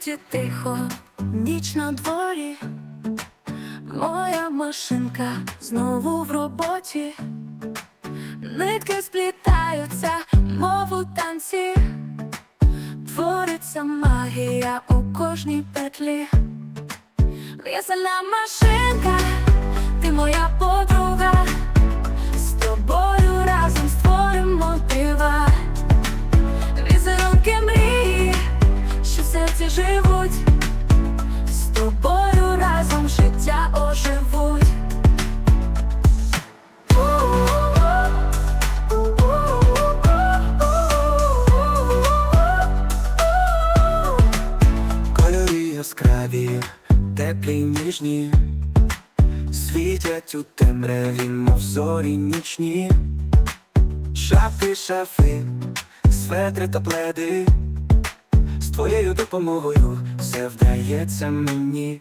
тихо, ніч на дворі, моя машинка знову в роботі, нитки сплітаються, мов у танці, твориться магія у кожній петлі. В'язана машинка, ти моя подруга, з тобою разом створимо дива. Візерунки в серці живуть, з тобою разом життя оживуть. Кольорі яскраві, теплі ніжні, світять у темряві, мов зорі нічні, шапки, шафи, светри та пледи, допомогою все вдається мені.